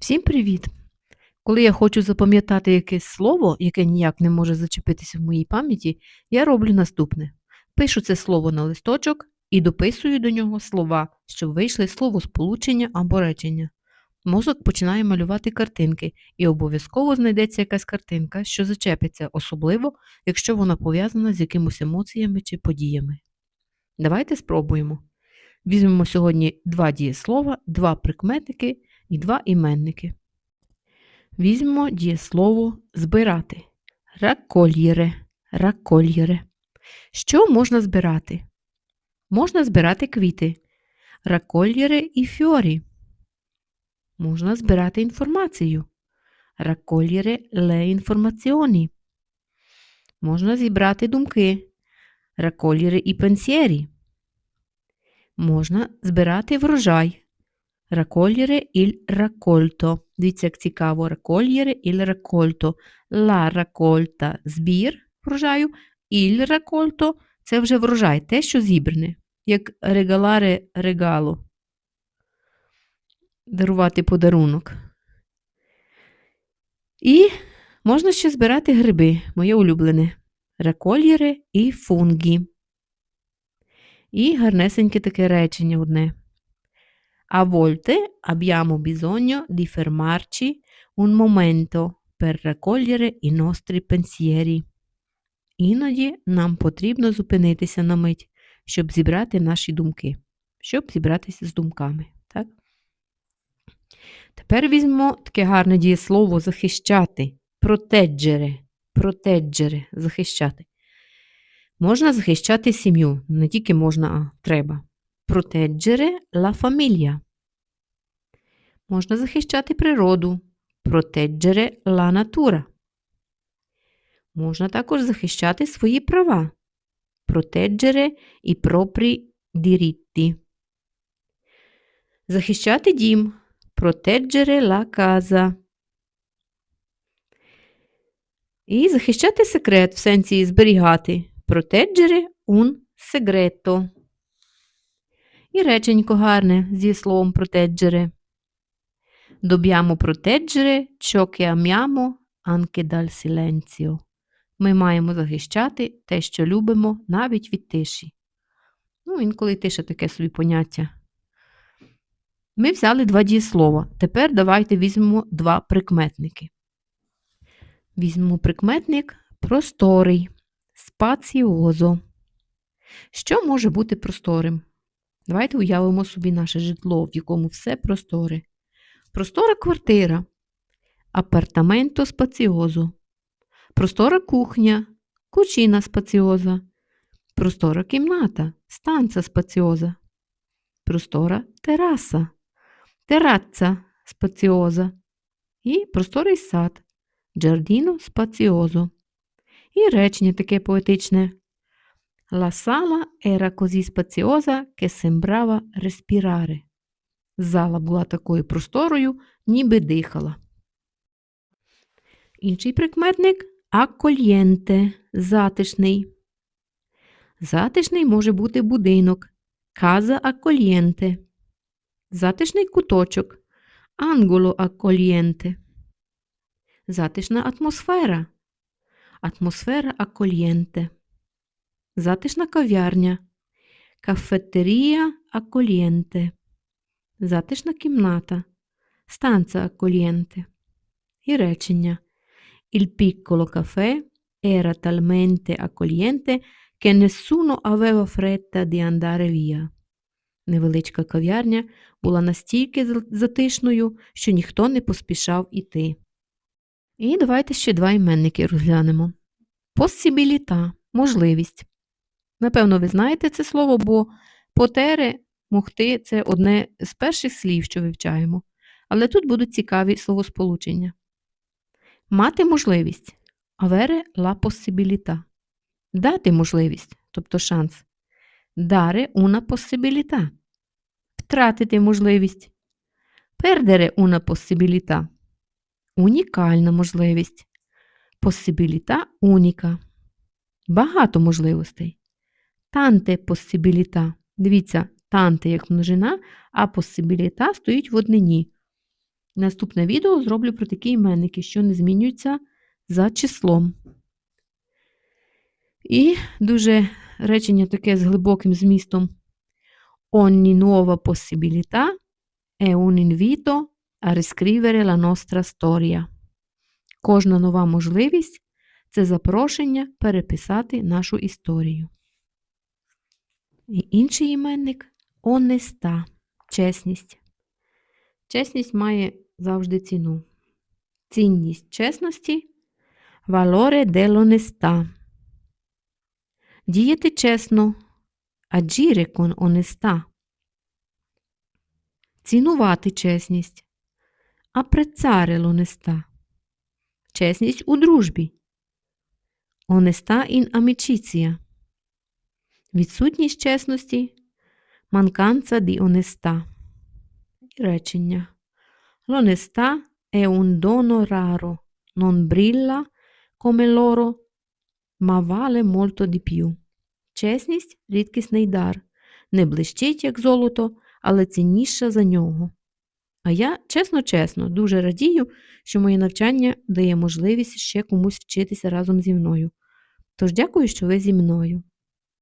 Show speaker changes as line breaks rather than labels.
Всім привіт! Коли я хочу запам'ятати якесь слово, яке ніяк не може зачепитися в моїй пам'яті, я роблю наступне: пишу це слово на листочок і дописую до нього слова, щоб вийшли словосполучення або речення. Мозок починає малювати картинки, і обов'язково знайдеться якась картинка, що зачепиться, особливо, якщо вона пов'язана з якимось емоціями чи подіями. Давайте спробуємо. Візьмемо сьогодні два дієслова, два прикметники і два іменники. Візьмемо дієслово збирати. Ракольєре, ракольєре. Що можна збирати? Можна збирати квіти. Ракольєре і фьорі. Можна збирати інформацію. Ракольєре ле інформаціоні. Можна зібрати думки. Ракольєре і пенсієрі. Можна збирати врожай. Raccogliere il raccolto. Дивіться, як цікаво. Raccogliere il raccolto. La raccolta – збір врожаю. Il raccolto – це вже врожай, те, що зібране. Як регаларе регало. Дарувати подарунок. І можна ще збирати гриби, моє улюблене. Raccogliere і фунгі. І гарнесеньке таке речення одне. A volte abbiamo bisogno di fermarci un momento per raccogliere i nostri pensieri. Іноді нам потрібно зупинитися на мить, щоб зібрати наші думки, щоб зібратися з думками. Так? Тепер візьмемо таке гарне дієслово захищати, протеджере, протеджере, захищати. Можна захищати сім'ю, не тільки можна, а треба. Proteggere la famiglia. Можна захищати природу. Proteggere la natura. Можна також захищати свої права. I propri diritti. Захищати дім. La casa. І захищати секрет в сенсі зберігати. Proteggere un segreto. І реченько гарне зі словом протеджере. Dobbiamo proteggere ciò che amiamo anche dal. Ми маємо захищати те, що любимо, навіть від тиші. Ну, інколи тиша таке собі поняття. Ми взяли два дієслова. Тепер давайте візьмемо два прикметники. Візьмемо прикметник просторий, спаціозо. Що може бути просторим? Давайте уявимо собі наше житло, в якому все просторе. Простора квартира, апартаменто спаціозо, простора кухня, кучина спаціоза, простора кімната, станця спаціоза, простора тераса, тераця спаціоза і просторий сад, джардіно спаціозо. І речення таке поетичне. La sala era così spaziosa che sembrava respirare. Зала була такою просторою, ніби дихала. Інший прикметник аккольєнте – затишний. Затишний може бути будинок каза аккольєнте. Затишний куточок анголо аккольєнте. Затишна атмосфера атмосфера аккольєнте. Затишна кав'ярня. Кафетерія аккольєнте. Затишна кімната. Станца аккольєнте. І речення. Il piccolo caffè era talmente accogliente che nessuno aveva fretta di andare via. Невеличка кав'ярня була настільки затишною, що ніхто не поспішав іти. І давайте ще два іменники розглянемо. Посібіліта – можливість. Напевно, ви знаєте це слово, бо потере, могти це одне з перших слів, що вивчаємо. Але тут будуть цікаві словосполучення. Мати можливість avere la possibilità. Дати можливість, тобто шанс. Dare una possibilità. Втратити можливість. Perdere una possibilità. Унікальна можливість. Possibilità уніка. Багато можливостей. Танте possibilità. Дивіться, танте як множина, а possibilità стоїть в однині. Наступне відео зроблю про такі іменники, що не змінюються за числом. І дуже речення таке з глибоким змістом. Ogni nuova possibilità è un invito a riscrivere la nostra storia. Кожна нова можливість це запрошення переписати нашу історію. І інший іменник онеста, чесність. Чесність має завжди ціну. Цінність чесності valore dell'onestà. Діяти чесно, agire con onestà. Цінувати чесність. Apprezzare l'onestà. Чесність у дружбі. Onestà in amicizia. Відсутність чесності. Mancanza di onestà. І Речення. L'onestà è un dono raro, non brilla come l'oro, ma vale molto di più. Чесність рідкісний дар. Не блищить, як золото, але цінніша за нього. А я, чесно-чесно, дуже радію, що моє навчання дає можливість ще комусь вчитися разом зі мною. Тож дякую, що ви зі мною.